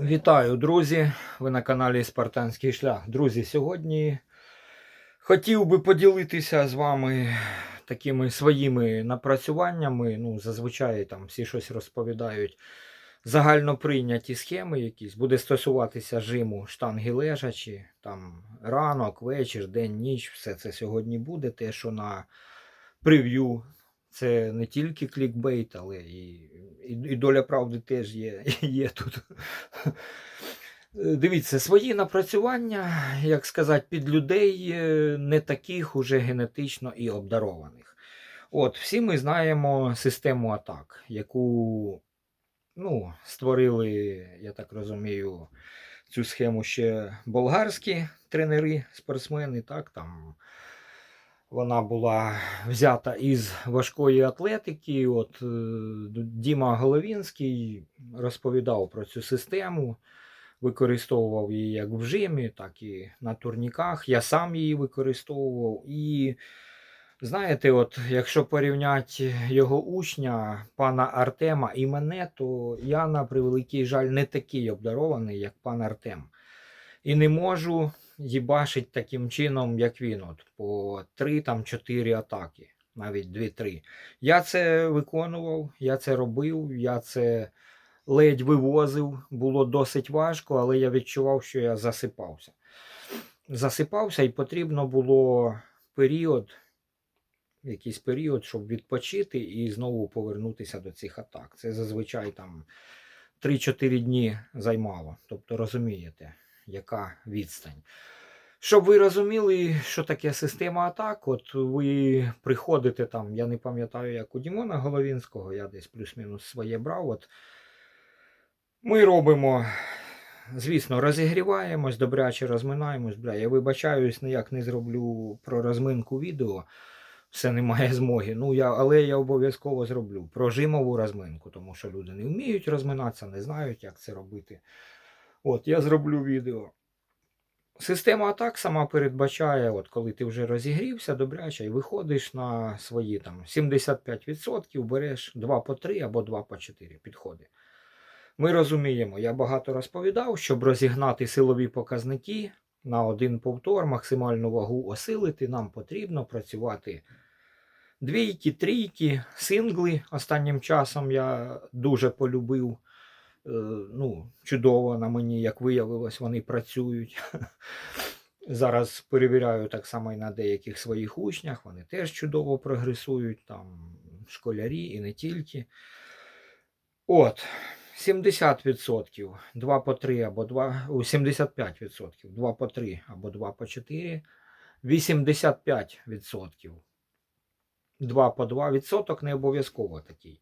Вітаю, друзі! Ви на каналі Спартанський шлях. Друзі, сьогодні хотів би поділитися з вами такими своїми напрацюваннями. Ну, зазвичай там всі щось розповідають. Загально прийняті схеми якісь, буде стосуватися жиму штанги лежачі, там ранок, вечір, день, ніч, все це сьогодні буде. Те, що на прев'ю це не тільки клікбейт, але і, і, і доля правди теж є, є тут. Дивіться, свої напрацювання, як сказати, під людей е, не таких уже генетично і обдарованих. От, всі ми знаємо систему атак, яку ну, створили, я так розумію, цю схему ще болгарські тренери, спортсмени, так, там вона була взята із важкої атлетики. От е, Діма Головінський розповідав про цю систему, використовував її як в жимі, так і на турніках. Я сам її використовував. І знаєте, от якщо порівняти його учня, пана Артема і мене, то я, на превеликий жаль, не такий обдарований, як пан Артем. І не можу їбашить таким чином, як він, от, по 3-4 атаки, навіть 2-3. Я це виконував, я це робив, я це ледь вивозив, було досить важко, але я відчував, що я засипався. Засипався і потрібно було період, якийсь період, щоб відпочити і знову повернутися до цих атак. Це зазвичай там 3-4 дні займало. Тобто розумієте, яка відстань. Щоб ви розуміли, що таке система атак, от ви приходите там, я не пам'ятаю, як у Дімона Головінського, я десь плюс-мінус своє брав. От Ми робимо, звісно, розігріваємось, добряче розминаємось. Бля, я вибачаюсь, ніяк не зроблю про розминку відео. Все немає змоги. Ну, я, але я обов'язково зроблю про жимову розминку, тому що люди не вміють розминатися, не знають, як це робити. От, я зроблю відео. Система атак сама передбачає, от коли ти вже розігрівся добряче і виходиш на свої там 75%, береш 2 по 3 або 2 по 4 підходи. Ми розуміємо, я багато розповідав, щоб розігнати силові показники на один повтор, максимальну вагу осилити, нам потрібно працювати двійки, трійки, сингли. Останнім часом я дуже полюбив. Е, ну, чудово на мені, як виявилось, вони працюють. Зараз перевіряю так само і на деяких своїх учнях, вони теж чудово прогресують, там школярі і не тільки. От, 70%, 2 по 3 або 2, 75%, 2 по 3 або 2 по 4, 85%, 2 по 2 відсоток не обов'язково такий.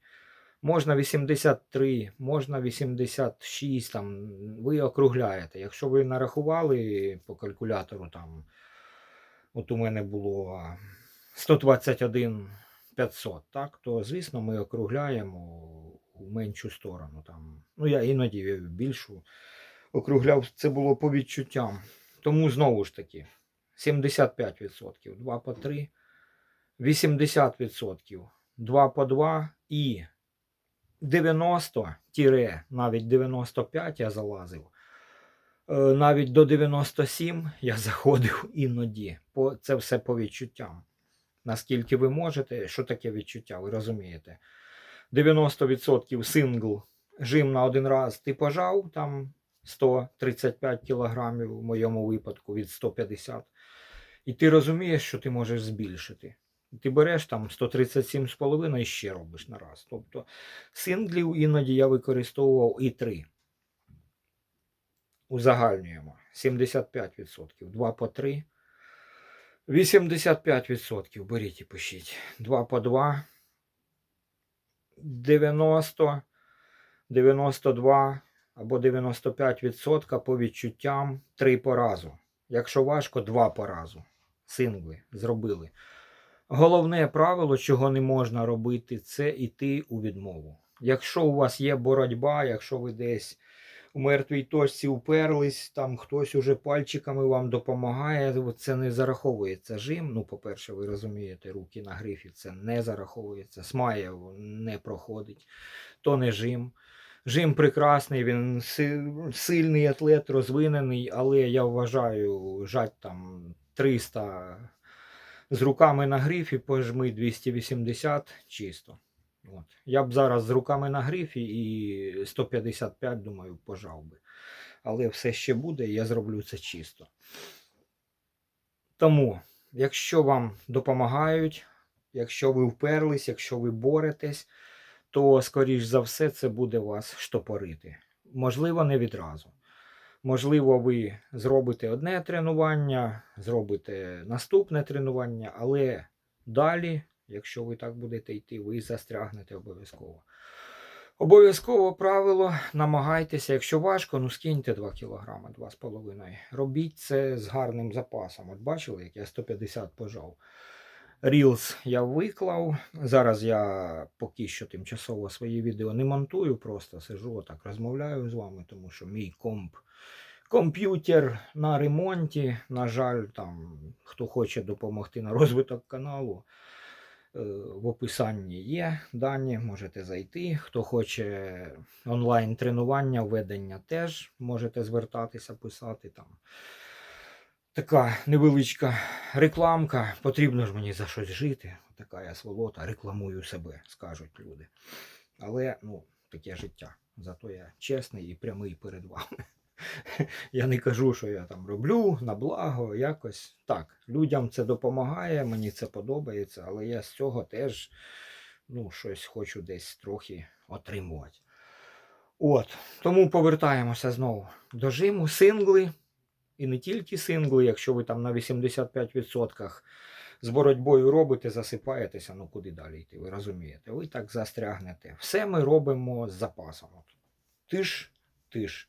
Можна 83, можна 86, там, ви округляєте. Якщо ви нарахували по калькулятору, там, от у мене було 121 500, так, то, звісно, ми округляємо у меншу сторону. Там. Ну, я іноді більшу округляв, це було по відчуттям. Тому знову ж таки, 75%, 2 по 3, 80%, 2 по 2 і 90 тіре, навіть 95 я залазив. Е, Навіть до 97 я заходив іноді. Це все по відчуттям. Наскільки ви можете, що таке відчуття, ви розумієте? 90% сингл, жим на один раз ти пожав, там 135 кілограмів в моєму випадку від 150. І ти розумієш, що ти можеш збільшити. Ти береш там 137,5 і ще робиш на раз. Тобто синглів іноді я використовував і 3. Узагальнюємо 75%, 2 по 3. 85% беріть і пишіть. 2 по 2. 90, 92 або 95% по відчуттям 3 по разу. Якщо важко, 2 по разу. Сингли зробили. Головне правило, чого не можна робити, це йти у відмову. Якщо у вас є боротьба, якщо ви десь у мертвій точці уперлись, там хтось уже пальчиками вам допомагає, це не зараховується жим. Ну, по-перше, ви розумієте, руки на грифі це не зараховується. Смаєв не проходить, то не жим. Жим прекрасний, він сильний атлет, розвинений, але я вважаю, жать там 300 з руками на грифі, пожми 280 чисто. От. Я б зараз з руками на грифі і 155, думаю, пожав би. Але все ще буде, і я зроблю це чисто. Тому, якщо вам допомагають, якщо ви вперлись, якщо ви боретесь, то, скоріш за все, це буде вас штопорити. Можливо, не відразу. Можливо, ви зробите одне тренування, зробите наступне тренування, але далі, якщо ви так будете йти, ви застрягнете обов'язково. Обов'язково правило, намагайтеся, якщо важко, ну скиньте 2 кг, 2,5 Робіть це з гарним запасом. От бачили, як я 150 пожав. Reels я виклав. Зараз я поки що тимчасово свої відео не монтую, просто сижу отак розмовляю з вами, тому що мій комп. Комп'ютер на ремонті. На жаль, там хто хоче допомогти на розвиток каналу. е, В описанні є дані, можете зайти. Хто хоче онлайн тренування, ведення теж можете звертатися, писати там. Така невеличка рекламка. Потрібно ж мені за щось жити. Така я сволота, рекламую себе, скажуть люди. Але ну, таке життя. Зато я чесний і прямий перед вами. Я не кажу, що я там роблю на благо, якось так. Людям це допомагає, мені це подобається, але я з цього теж ну, щось хочу десь трохи отримувати. От, тому повертаємося знову до жиму. Сингли, і не тільки сингли, якщо ви там на 85% з боротьбою робите, засипаєтеся, ну куди далі йти, ви розумієте, ви так застрягнете. Все ми робимо з запасом. Тиш, тиш.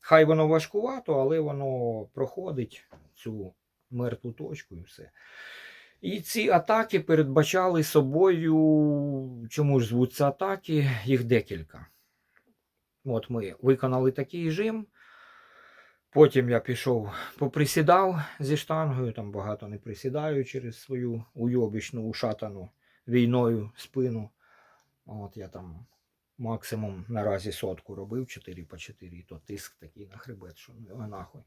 Хай воно важкувато, але воно проходить цю мертву точку і все. І ці атаки передбачали собою, чому ж звуться атаки, їх декілька. От ми виконали такий жим. Потім я пішов, поприсідав зі штангою, там багато не присідаю через свою уйобічну ушатану війною спину. От я там максимум наразі сотку робив 4 по 4, і то тиск такий на хребет, що ну нахуй.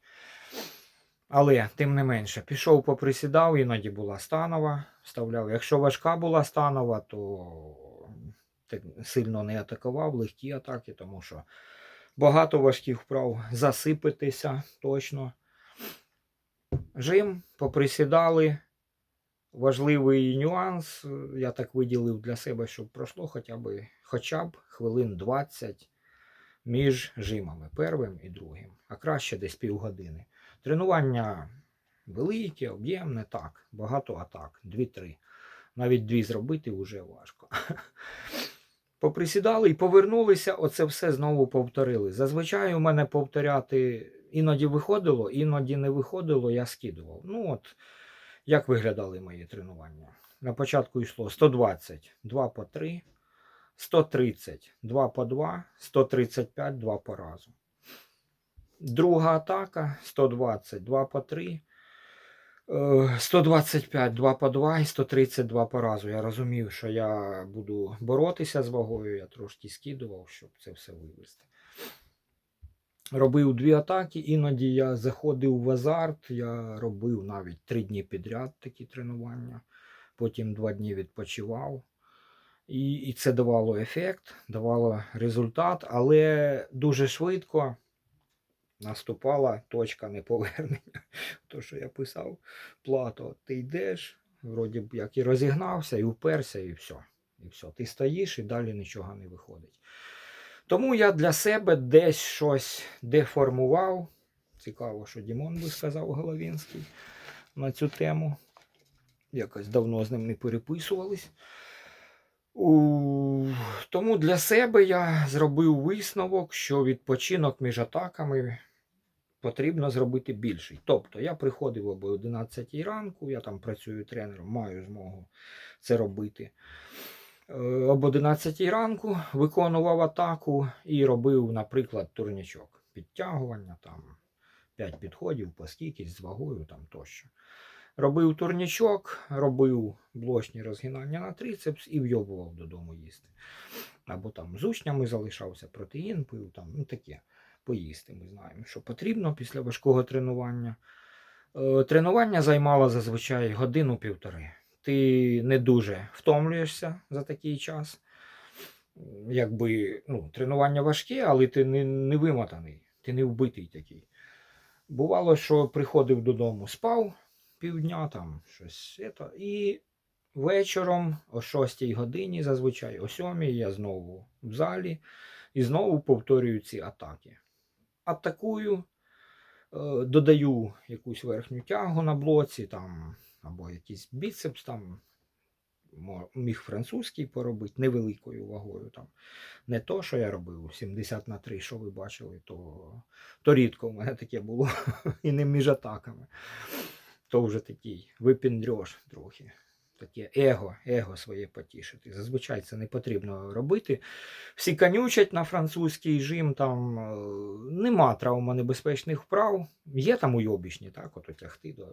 Але тим не менше, пішов поприсідав, іноді була станова, вставляв. Якщо важка була станова, то сильно не атакував, легкі атаки, тому що багато важких вправ засипитися точно. Жим, поприсідали. Важливий нюанс, я так виділив для себе, щоб пройшло хоча б, хоча б хвилин 20 між жимами, первим і другим, а краще десь півгодини. Тренування велике, об'ємне, так, багато атак, 2-3. Навіть дві зробити вже важко. Поприсідали і повернулися, оце все знову повторили. Зазвичай у мене повторяти іноді виходило, іноді не виходило, я скидував. Ну от, як виглядали мої тренування? На початку йшло 120, 2 по 3, 130, 2 по 2, 135, 2 по разу. Друга атака 120, 2 по 3, е, 125, 2 по 2 і 132 по разу. Я розумів, що я буду боротися з вагою, я трошки скидував, щоб це все вивести. Робив дві атаки, іноді я заходив в азарт, я робив навіть три дні підряд такі тренування, потім два дні відпочивав. І, і це давало ефект, давало результат, але дуже швидко наступала точка неповернення. То, що я писав, плато, ти йдеш, вроді б як і розігнався, і вперся, і все. І все. Ти стоїш і далі нічого не виходить. Тому я для себе десь щось деформував. Цікаво, що Дімон би сказав Головінський на цю тему. Якось давно з ним не переписувались. У... Тому для себе я зробив висновок, що відпочинок між атаками потрібно зробити більший. Тобто я приходив об 11 ранку, я там працюю тренером, маю змогу це робити. Е, Об 11 ранку виконував атаку і робив, наприклад, турнічок. Підтягування, там 5 підходів, по скільки з вагою там тощо. Робив турнічок, робив блочні розгинання на трицепс і вйобував додому їсти. або там з учнями залишався, протеїн пив, там, ну таке. Поїсти. Ми знаємо, що потрібно після важкого тренування. Е, Тренування займало зазвичай годину-півтори. Ти не дуже втомлюєшся за такий час. Якби ну, тренування важке, але ти не, не вимотаний, ти не вбитий такий. Бувало, що приходив додому, спав півдня, там щось ето, і вечором о 6 годині, зазвичай о 7 я знову в залі і знову повторюю ці атаки. Атакую, е, додаю якусь верхню тягу на блоці, там, або якийсь біцепс, там, міг французький поробити невеликою вагою. Там. Не то, що я робив 70 на 3, що ви бачили, то, то рідко в мене таке було. І не між атаками. То вже такий випіндрьош трохи. Таке его, его своє потішити. Зазвичай це не потрібно робити. Всі канючать на французький жим, там е, нема травмонебезпечних вправ. Є там уйобічні, так, от тягти. До...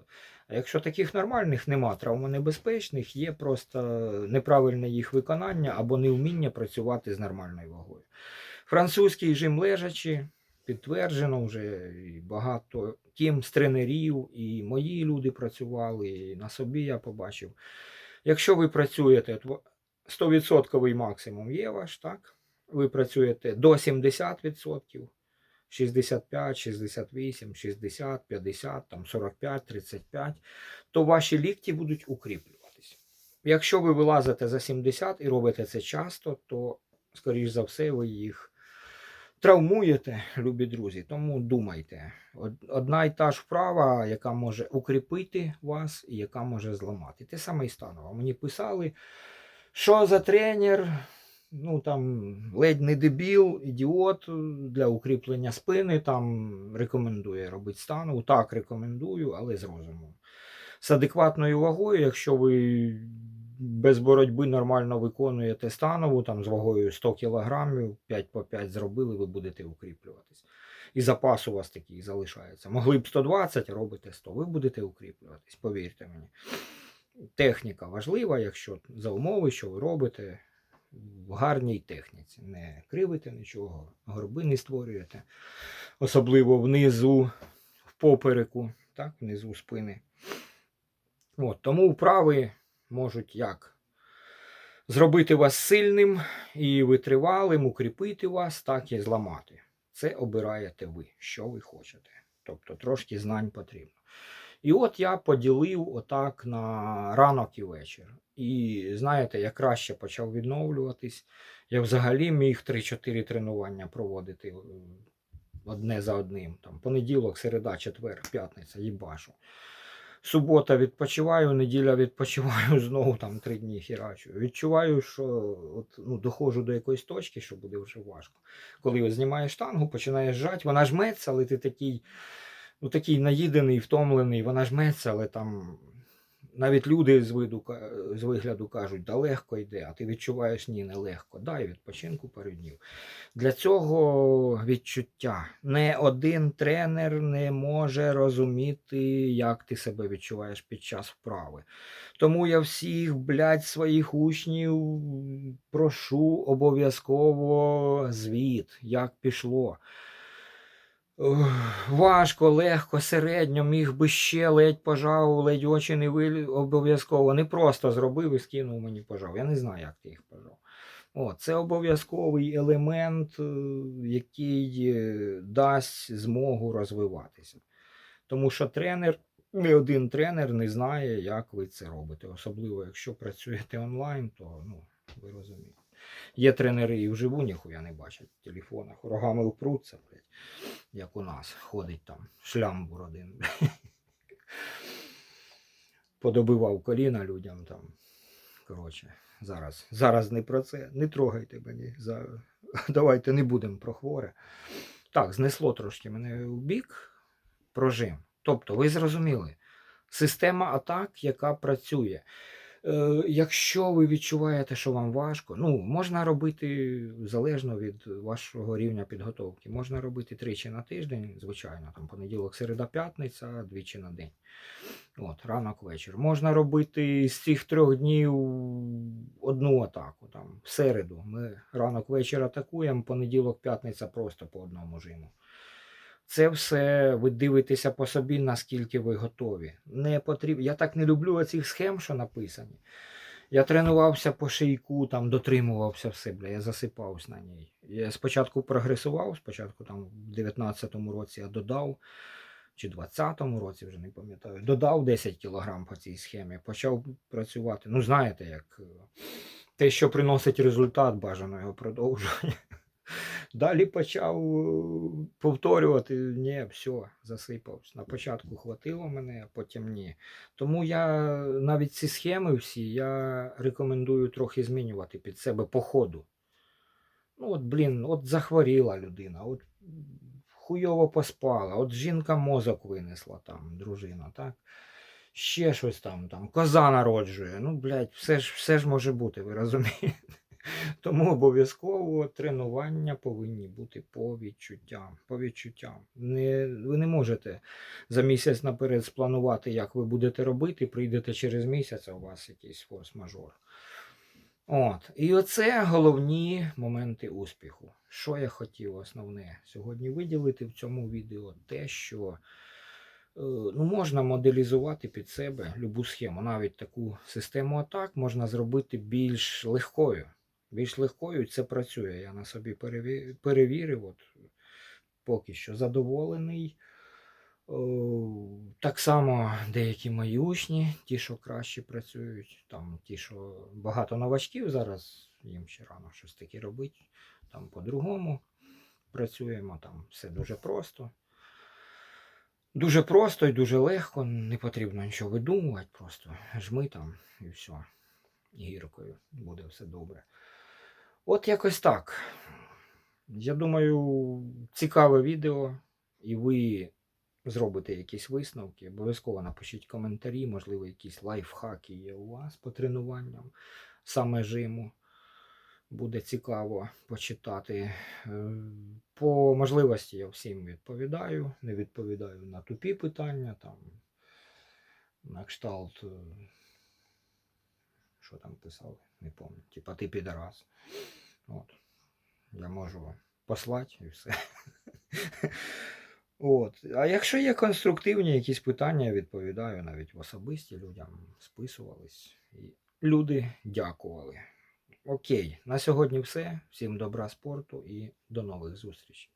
А якщо таких нормальних нема травмонебезпечних, є просто неправильне їх виконання або невміння працювати з нормальною вагою. Французький жим лежачи, підтверджено вже багато ким з тренерів, і мої люди працювали, і на собі я побачив. Якщо ви працюєте, от 100% максимум є ваш, так? Ви працюєте до 70%, 65, 68, 60, 50, там 45, 35, то ваші лікті будуть укріплюватись. Якщо ви вилазите за 70 і робите це часто, то, скоріш за все, ви їх травмуєте, любі друзі. Тому думайте. Одна і та ж вправа, яка може укріпити вас і яка може зламати. Те саме і станово. Мені писали, що за тренер, ну там ледь не дебіл, ідіот для укріплення спини, там рекомендує робити станову. Так, рекомендую, але з розумом. З адекватною вагою, якщо ви без боротьби нормально виконуєте станову, там з вагою 100 кг, 5 по 5 зробили, ви будете укріплюватись. І запас у вас такий залишається. Могли б 120, робите 100, ви будете укріплюватись, повірте мені. Техніка важлива, якщо за умови, що ви робите в гарній техніці. Не кривите нічого, горби не створюєте, особливо внизу, в попереку, так, внизу спини. От, тому вправи можуть як зробити вас сильним і витривалим, укріпити вас, так і зламати. Це обираєте ви, що ви хочете. Тобто трошки знань потрібно. І от я поділив отак на ранок і вечір. І знаєте, я краще почав відновлюватись. Я взагалі міг 3-4 тренування проводити е, одне за одним. Там, понеділок, середа, четвер, п'ятниця, їбашу. Субота відпочиваю, неділя відпочиваю, знову там три дні хірачу. Відчуваю, що от, ну, доходжу до якоїсь точки, що буде вже важко. Коли от знімаєш штангу, починаєш жати, вона жметься, але ти такий, ну, такий наїдений, втомлений, вона жметься, але там навіть люди з, виду, з вигляду кажуть, да легко йде, а ти відчуваєш, ні, не легко. Дай відпочинку пару днів. Для цього відчуття не один тренер не може розуміти, як ти себе відчуваєш під час вправи. Тому я всіх, блядь, своїх учнів прошу обов'язково звіт, як пішло. Важко, легко, середньо, міг би ще ледь пожав, ледь очі не вилі обов'язково. Не просто зробив і скинув мені пожав. Я не знаю, як ти їх пожав. О, це обов'язковий елемент, е, який е, дасть змогу розвиватися. Тому що тренер, не один тренер не знає, як ви це робите. Особливо, якщо працюєте онлайн, то ну, ви розумієте. Є тренери і вживу ніхуя не бачать в телефонах, рогами впруться, блядь, як у нас ходить там шлямбур один. Подобивав коліна людям там. Коротше, зараз, зараз не про це. Не трогайте мені. За... Давайте не будемо про хворе. Так, знесло трошки мене в бік прожим. Тобто, ви зрозуміли, система атак, яка працює. Е, якщо ви відчуваєте, що вам важко, ну, можна робити залежно від вашого рівня підготовки. Можна робити тричі на тиждень, звичайно, там понеділок, середа, п'ятниця, двічі на день. От, ранок вечір. Можна робити з цих трьох днів одну атаку. Там, в середу ми ранок вечір атакуємо, понеділок, п'ятниця просто по одному жиму. Це все ви дивитеся по собі, наскільки ви готові. Не потрібно. Я так не люблю оцих схем, що написані. Я тренувався по шийку, там дотримувався все, бля, я засипався на ній. Я спочатку прогресував, спочатку там в 19-му році я додав, чи 20-му році, вже не пам'ятаю, додав 10 кілограм по цій схемі, почав працювати. Ну, знаєте, як е, те, що приносить результат, бажано його продовжувати. Далі почав е, повторювати, ні, все, засипався. На початку хватило мене, а потім ні. Тому я навіть ці схеми всі я рекомендую трохи змінювати під себе по ходу. Ну, от, блін, от захворіла людина, от хуйово поспала, от жінка мозок винесла там, дружина, так? Ще щось там, там, коза народжує. Ну, блядь, все ж, все ж може бути, ви розумієте? Тому обов'язково тренування повинні бути по відчуттям. По відчуттям. Не, ви не можете за місяць наперед спланувати, як ви будете робити, прийдете через місяць, а у вас якийсь форс-мажор. От. І оце головні моменти успіху. Що я хотів основне сьогодні виділити в цьому відео, те, що е, ну, можна моделізувати під себе любу схему. Навіть таку систему атак можна зробити більш легкою. Більш легкою це працює. Я на собі перевірив. От, поки що задоволений. Так само деякі мої учні, ті, що краще працюють, там ті, що багато новачків зараз, їм ще рано щось таке робити. Там по-другому працюємо, там все дуже просто. Дуже просто і дуже легко, не потрібно нічого видумувати, просто жми там і все. Гіркою буде все добре. От якось так. Я думаю, цікаве відео, і ви зробите якісь висновки. Обов'язково напишіть коментарі, можливо, якісь лайфхаки є у вас по тренуванням саме жиму. Буде цікаво почитати. Е, По можливості я всім відповідаю. Не відповідаю на тупі питання, там, на кшталт, е, що там писали, не пам'ятаю. Типа ти підарас. От. Я можу послати і все. От. А якщо є конструктивні якісь питання, відповідаю навіть в особисті людям списувались. І люди дякували. Окей, на сьогодні все. Всім добра спорту і до нових зустрічей.